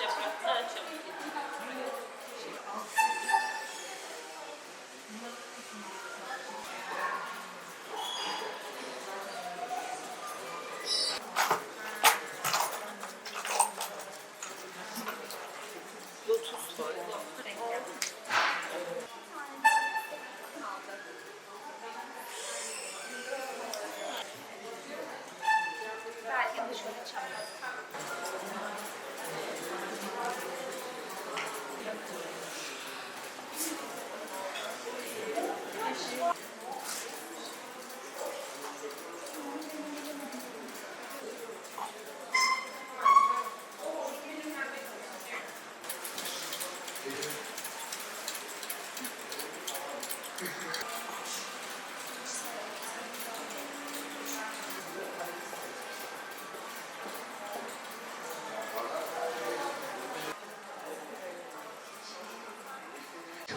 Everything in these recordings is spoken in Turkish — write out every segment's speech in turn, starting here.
Yapraklar çabuk.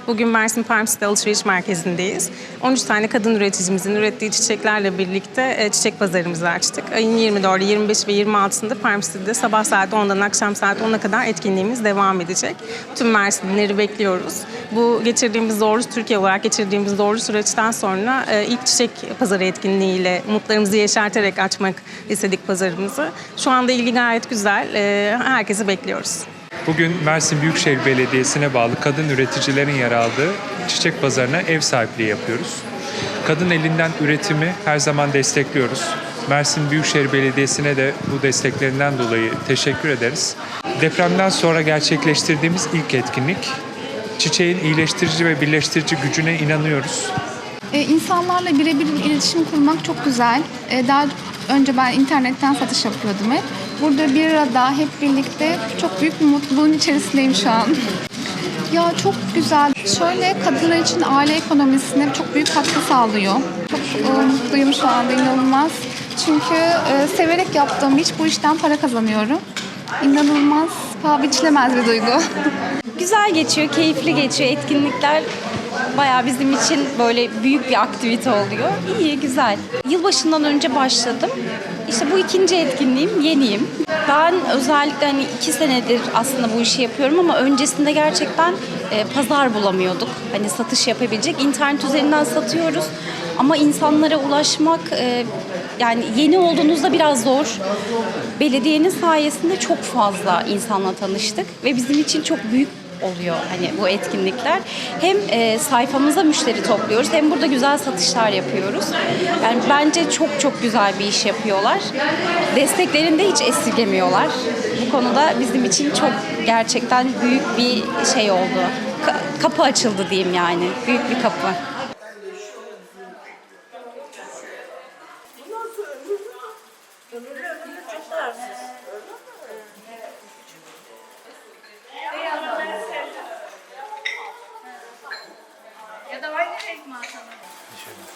Bugün Mersin Parms'te alışveriş merkezindeyiz. 13 tane kadın üreticimizin ürettiği çiçeklerle birlikte e, çiçek pazarımızı açtık. Ayın 24, 25 ve 26'sında Parms'te sabah saat 10'dan akşam saat 10'a kadar etkinliğimiz devam edecek. Tüm Mersinlileri bekliyoruz. Bu geçirdiğimiz zorlu, Türkiye olarak geçirdiğimiz zorlu süreçten sonra e, ilk çiçek pazarı etkinliğiyle umutlarımızı yeşerterek açmak istedik pazarımızı. Şu anda ilgi gayet güzel. E, Herkesi bekliyoruz. Bugün Mersin Büyükşehir Belediyesi'ne bağlı kadın üreticilerin yer aldığı çiçek pazarına ev sahipliği yapıyoruz. Kadın elinden üretimi her zaman destekliyoruz. Mersin Büyükşehir Belediyesi'ne de bu desteklerinden dolayı teşekkür ederiz. Depremden sonra gerçekleştirdiğimiz ilk etkinlik çiçeğin iyileştirici ve birleştirici gücüne inanıyoruz. E, insanlarla birebir iletişim kurmak çok güzel. E, daha önce ben internetten satış yapıyordum hep. Burada bir arada hep birlikte çok büyük bir mutluluğun içerisindeyim şu an. Ya çok güzel. Şöyle kadınlar için aile ekonomisine çok büyük katkı sağlıyor. Çok e, mutluyum şu anda inanılmaz. Çünkü e, severek yaptığım iş bu işten para kazanıyorum. İnanılmaz, paha biçilemez bir duygu. Güzel geçiyor, keyifli geçiyor. Etkinlikler bayağı bizim için böyle büyük bir aktivite oluyor. İyi, güzel. Yılbaşından önce başladım. İşte bu ikinci etkinliğim, yeniyim. Ben özellikle hani iki senedir aslında bu işi yapıyorum ama öncesinde gerçekten e, pazar bulamıyorduk. Hani satış yapabilecek. İnternet üzerinden satıyoruz ama insanlara ulaşmak e, yani yeni olduğunuzda biraz zor. Belediyenin sayesinde çok fazla insanla tanıştık ve bizim için çok büyük oluyor hani bu etkinlikler. Hem e, sayfamıza müşteri topluyoruz hem burada güzel satışlar yapıyoruz. Yani bence çok çok güzel bir iş yapıyorlar. Desteklerini de hiç esirgemiyorlar. Bu konuda bizim için çok gerçekten büyük bir şey oldu. Ka- kapı açıldı diyeyim yani. Büyük bir kapı. Amen.